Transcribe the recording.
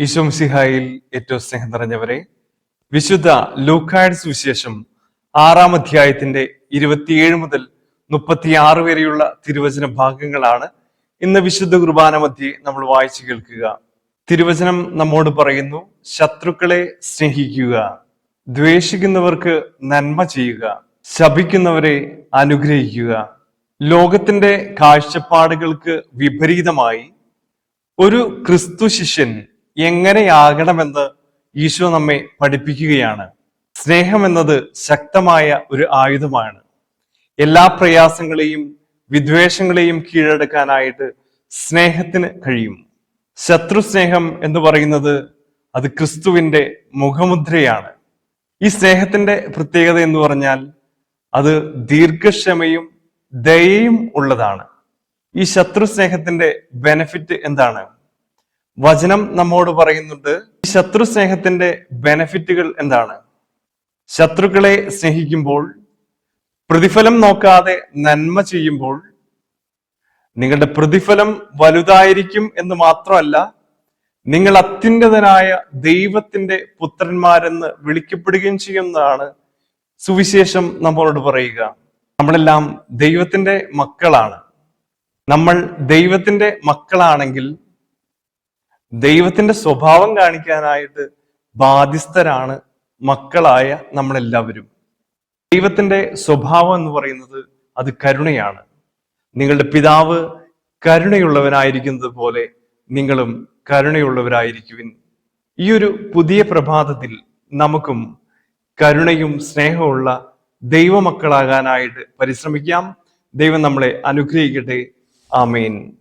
ഈശോംസിഹായിൽ ഏറ്റവും സ്നേഹം നിറഞ്ഞവരെ വിശുദ്ധ ലൂക്കായുടെ സുവിശേഷം ആറാം അധ്യായത്തിന്റെ ഇരുപത്തിയേഴ് മുതൽ മുപ്പത്തിയാറ് വരെയുള്ള തിരുവചന ഭാഗങ്ങളാണ് ഇന്ന് വിശുദ്ധ കുർബാന മധ്യേ നമ്മൾ വായിച്ചു കേൾക്കുക. തിരുവചനം നമ്മോട് പറയുന്നു ശത്രുക്കളെ സ്നേഹിക്കുക ദ്വേഷിക്കുന്നവർക്ക് നന്മ ചെയ്യുക ശപിക്കുന്നവരെ അനുഗ്രഹിക്കുക. ലോകത്തിന്റെ കാഴ്ചപ്പാടുകൾക്ക് വിപരീതമായി ഒരു ക്രിസ്തു ശിഷ്യൻ എങ്ങനെയാകണമെന്ന് ഈശോ നമ്മെ പഠിപ്പിക്കുകയാണ്. സ്നേഹം എന്നത് ശക്തമായ ഒരു ആയുധമാണ്. എല്ലാ പ്രയാസങ്ങളെയും വിദ്വേഷങ്ങളെയും കീഴടക്കാനായിട്ട് സ്നേഹത്തിന് കഴിയും. ശത്രു സ്നേഹം എന്ന് പറയുന്നത് അത് ക്രിസ്തുവിന്റെ മുഖമുദ്രയാണ്. ഈ സ്നേഹത്തിന്റെ പ്രത്യേകത എന്ന് പറഞ്ഞാൽ അത് ദീർഘക്ഷമയും ദയയും ഉള്ളതാണ്. ഈ ശത്രു സ്നേഹത്തിന്റെ ബെനഫിറ്റ് എന്താണ്? വചനം നമ്മോട് പറയുന്നുണ്ട് ശത്രു സ്നേഹത്തിന്റെ ബെനഫിറ്റുകൾ എന്താണ്? ശത്രുക്കളെ സ്നേഹിക്കുമ്പോൾ പ്രതിഫലം നോക്കാതെ നന്മ ചെയ്യുമ്പോൾ നിങ്ങളുടെ പ്രതിഫലം വലുതായിരിക്കും എന്ന് മാത്രമല്ല നിങ്ങൾ അത്യുന്നതനായ ദൈവത്തിന്റെ പുത്രന്മാരെന്ന് വിളിക്കപ്പെടുകയും ചെയ്യുന്നതാണ് സുവിശേഷം നമ്മളോട് പറയുക. നമ്മളെല്ലാം ദൈവത്തിന്റെ മക്കളാണ്. നമ്മൾ ദൈവത്തിന്റെ മക്കളാണെങ്കിൽ ദൈവത്തിന്റെ സ്വഭാവം കാണിക്കാനായിട്ട് ബാധ്യസ്ഥരാണ് മക്കളായ നമ്മളെല്ലാവരും. ദൈവത്തിന്റെ സ്വഭാവം എന്ന് പറയുന്നത് അത് കരുണയാണ്. നിങ്ങളുടെ പിതാവ് കരുണയുള്ളവനായിരിക്കുന്നത് പോലെ നിങ്ങളും കരുണയുള്ളവരായിരിക്കുവിൻ. ഈ ഒരു പുതിയ പ്രഭാതത്തിൽ നമുക്കും കരുണയും സ്നേഹമുള്ള ദൈവമക്കളാകാനായിട്ട് പരിശ്രമിക്കാം. ദൈവം നമ്മളെ അനുഗ്രഹിക്കട്ടെ. ആമേൻ.